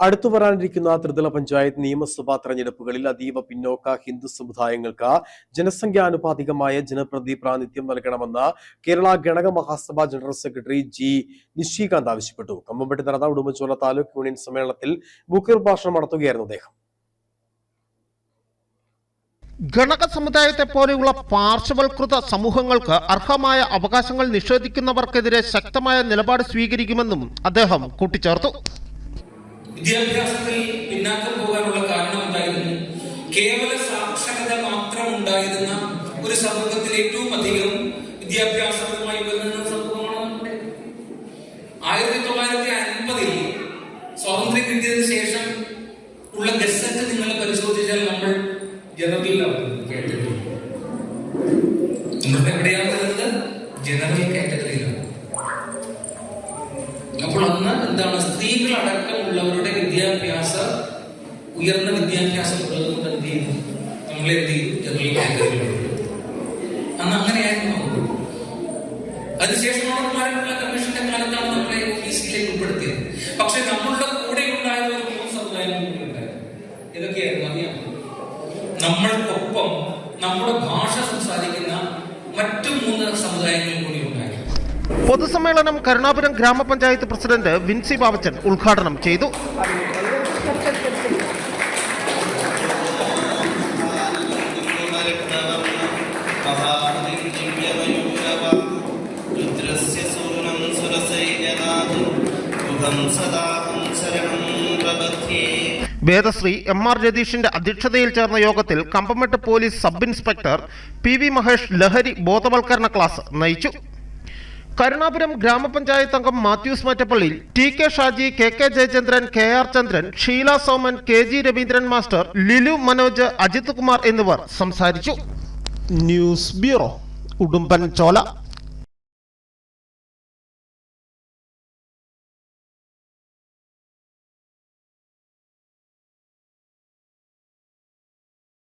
അടുത്തു വരാനിരിക്കുന്ന ത്രിതല പഞ്ചായത്ത് നിയമസഭാ തെരഞ്ഞെടുപ്പുകളിൽ അതീവ പിന്നോക്ക ഹിന്ദു സമുദായങ്ങൾക്ക് ജനസംഖ്യാനുപാതികമായ ജനപ്രതി പ്രാതിനിധ്യം നൽകണമെന്ന് Kerala Ganaka Mahasabha general secretary G Nishikanth ആവശ്യപ്പെട്ടു. കമ്പംപട്ടി നടന്ന ഉടുമ്പച്ചോല താലൂക്ക് യൂണിയൻ സമ്മേളനത്തിൽ മുഖ്യപ്രഭാഷണം നടത്തുകയായിരുന്നു അദ്ദേഹം. ഗണക സമുദായത്തെ പോലെയുള്ള പാർശ്വവൽകൃത സമൂഹങ്ങൾക്ക് അർഹമായ അവകാശങ്ങൾ നിഷേധിക്കുന്നവർക്കെതിരെ ശക്തമായ നിലപാട് സ്വീകരിക്കുമെന്നും അദ്ദേഹം കൂട്ടിച്ചേർത്തു. വിദ്യാഭ്യാസത്തിൽ പിന്നാക്കം പോകാനുള്ള കാരണം ഉണ്ടായിരുന്നു. കേവല സാക്ഷരത മാത്രം ഉണ്ടായിരുന്ന ഒരു സമൂഹത്തിൽ ഏറ്റവും അധികം വിദ്യാഭ്യാസവുമായി ബന്ധപ്പെട്ട സമൂഹമാണ് ആയിരത്തി തൊള്ളായിരത്തി അൻപതിൽ സ്വാതന്ത്ര്യം കിട്ടിയതിനു ശേഷം ഉള്ള ഗസറ്റ് നിങ്ങൾ പരിശോധിച്ചാൽ നമ്മൾ ജനറലിലാണ് കേട്ടത് നമ്മളിപ്പോ എവിടെയാണ് വരുന്നത്? ജനറൽ കാറ്റഗറിയിലാണ്. അപ്പോൾ അന്ന് എന്താണ് സ്ത്രീകൾ അടക്കമുള്ളവരുടെ വിദ്യാഭ്യാസ ഉയർന്ന വിദ്യാഭ്യാസം ഉള്ളതുകൊണ്ട് എന്ത് ചെയ്തു നമ്മളെ എന്ത് ചെയ്തു ജനറൽ കാറ്റഗറിയിലുണ്ട് അന്ന് അങ്ങനെയായിരുന്നു നമുക്ക്. അതിനുശേഷമാണ് കുമാരനുള്ള കമ്മീഷന്റെ കാലത്താണ് നമ്മളെ ഓഫീസിലേക്ക് ഉൾപ്പെടുത്തിയത്. പക്ഷെ നമ്മളുടെ കൂടെ ഉണ്ടായ ഒരു മൂന്ന് സമുദായം ഇതൊക്കെയായിരുന്നു അറിയാം നമ്മൾക്കൊപ്പം നമ്മുടെ ഭാഷ സംസാരിക്കുന്ന മറ്റു മൂന്ന് സമുദായങ്ങൾ പൊതുസമ്മേളനം കരുണാപുരം ഗ്രാമപഞ്ചായത്ത് പ്രസിഡന്റ് വിൻസി ബാബച്ചൻ ഉദ്ഘാടനം ചെയ്തു. വേദശ്രീ എം ആർ രതീഷിന്റെ അധ്യക്ഷതയിൽ ചേർന്ന യോഗത്തിൽ Kambamettu police sub inspector P V Mahesh ലഹരി ബോധവൽക്കരണ ക്ലാസ് നയിച്ചു. കരുണാപുരം ഗ്രാമപഞ്ചായത്ത് അംഗം Mathews Mattappally T K Shaji K K Jayachandran K R Chandran Sheela Soman K G Raveendran master Lilu Manoj Ajith Kumar എന്നിവർ സംസാരിച്ചു. ന്യൂസ് ബ്യൂറോ ഉടുമ്പൻ ചോല